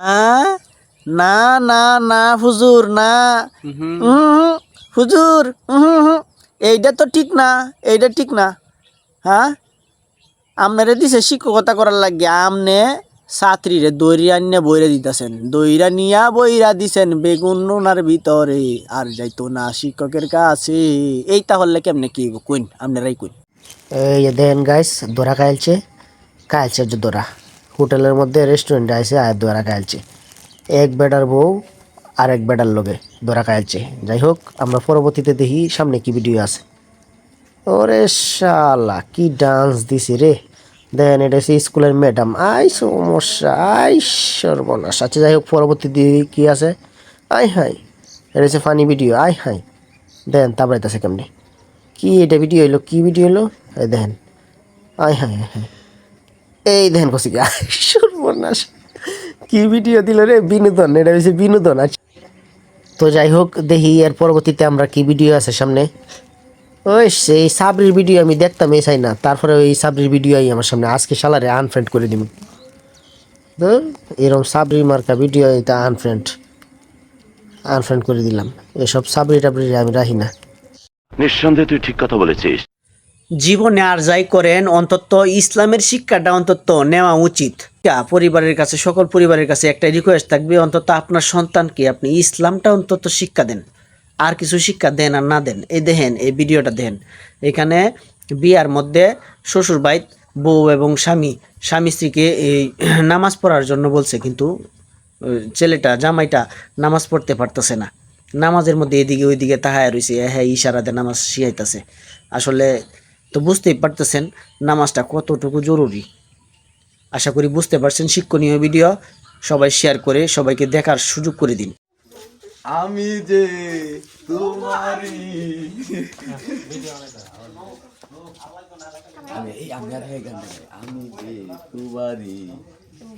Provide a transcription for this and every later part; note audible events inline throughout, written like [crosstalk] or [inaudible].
আ? না না না হুজুর না। হুজুর। এইটা তো ঠিক না এইটা ঠিক না। হ্যাঁ আপনারে দিছে শিক্ষকতা করার লাগে। আমনে ছাত্রীরে দইরা নিয়ে বইরা দিতেছেন। দইরা নিয়া বইরা দিছেন বেগুন নোনার ভিতরে। আর যাইতো না শিক্ষকের কাছে। এই তাহলে কেমনে কি? কইন আপনারাই কইন। এই দেন গাইস দোরা খাইলছে খাইলছে যে দোরা। হোটেলের মধ্যে রেস্টুরেন্টে আইসে আর দোরা খাইলছে। এক বেডার বউ আর এক বেডার লোকে দোরা খাইলছে। যাই হোক, আমরা পরবর্তীতে দেখি সামনে কি ভিডিও আছে। ওরে শালা, কি ডান্স দিছে রে। দেন এটা হচ্ছে স্কুলের ম্যাডাম আই সমস্যা, আই সর্বনাশ। আচ্ছা যাই হোক, পরবর্তী দিকে কি আছে? আই হাই, এটা হচ্ছে ফানি ভিডিও আই হাই দেন তারপরে আছে কেমনি। কি এটা ভিডিও হইল? কি ভিডিও এই দেখেন। আয় হ্যাঁ হ্যাঁ এই দেখেন কসি সর্বনাশ। কি ভিডিও দিল রে? বিনোদন, এটা হচ্ছে বিনোদন। আছে তো যাই হোক, দেখি এর পরবর্তীতে আমরা কি ভিডিও আছে সামনে। ওই সেই সাবরির ভিডিও আমি দেখতাম এই চাই না। তারপরে ওই সাবরির ভিডিও আই আমার সামনে। আজকে শালারে আনফ্রেন্ড করে দিব তো এরকম সাবরি মার্কা ভিডিও এটা আনফ্রেন্ড আনফ্রেন্ড করে দিলাম। এসব সাবরি টাবরি আমি রাখি না। নিঃসন্দেহে তুই ঠিক কথা বলেছিস। জীবনে আর যাই করেন, অন্তত ইসলামের শিক্ষাটা অন্তত নেওয়া উচিত। পরিবারের কাছে, সকল পরিবারের কাছে একটা রিকোয়েস্ট থাকবে, অন্তত আপনার সন্তানকে আপনি ইসলামটা অন্তত শিক্ষা দেন। আর কিছু শিক্ষা দেন আর না দেন, এই দেখেন, এই ভিডিওটা দেখেন। এখানে বিয়ার মধ্যে শ্বশুর বাইত বউ এবং স্বামী স্বামী স্ত্রীকে এই [clears throat] নামাজ পড়ার জন্য বলছে, কিন্তু ছেলেটা, জামাইটা নামাজ পড়তে পারতেছে না। নামাজের মধ্যে এদিকে ওইদিকে তাহায় রয়েছে হ্যাঁ ইশারাতে নামাজ শিখাইতেছে। আসলে তো বুঝতেই পারতেছেন নামাজটা কতটুকু জরুরি। আশা করি বুঝতে পারছেন শিক্ষণীয় ভিডিও। সবাই শেয়ার করে সবাইকে দেখার সুযোগ করে দিন। আমি যে তোমারি আমি আমি আর হয়ে গান আমি যে তোমারই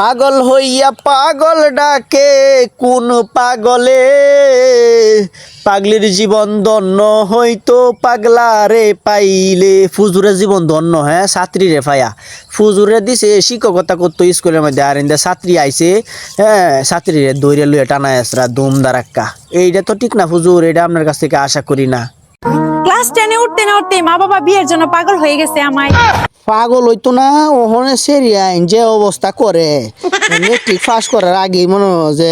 পাগল হইয়া পাগল ডাকে, কোন পাগলে? পাগলির জীবন ধন্য হইতো পাগলারে পাইলে। ফুজুরের জীবন ধন্য হ্যাঁ ছাত্রী রে ফায়া ফুজুরে দিছে, শিক্ষকতা করতো স্কুলের মধ্যে, আর ইন্দা ছাত্রী আইছে হ্যাঁ ছাত্রী রে দৈরে লুয়ে টানা আসরা দুম দারাক্কা। এইটা তো ঠিক না ফুজুর এটা আপনার কাছ থেকে আশা করি না। ক্লাস টেনে উঠতে না উঠতে মা বাবা বিয়ের জন্য পাগল হয়ে গেছে আমায়। পাগল হইতো না, ওখানে সেরি আইন যে অবস্থা করে। মেট্রিক পাস করার আগে মনে হয় যে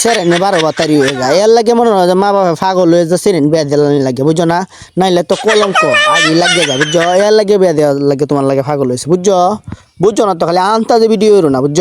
সেরেনে বারো বাতারি হয়ে যায়। এর লাগে মনে হয় মা বাবা পাগল হয়ে যে সেরেন বেয়া দিলানি লাগে বুঝো না? নাইলে তো কলঙ্ক আগে লাগে যাবে বুঝছ? এর লাগে বেয়া দেওয়া লাগে তোমার লাগে পাগল হয়েছে, বুঝছ? বুঝছ না তো, খালি আনতা যে ভিডিও না, বুঝছ?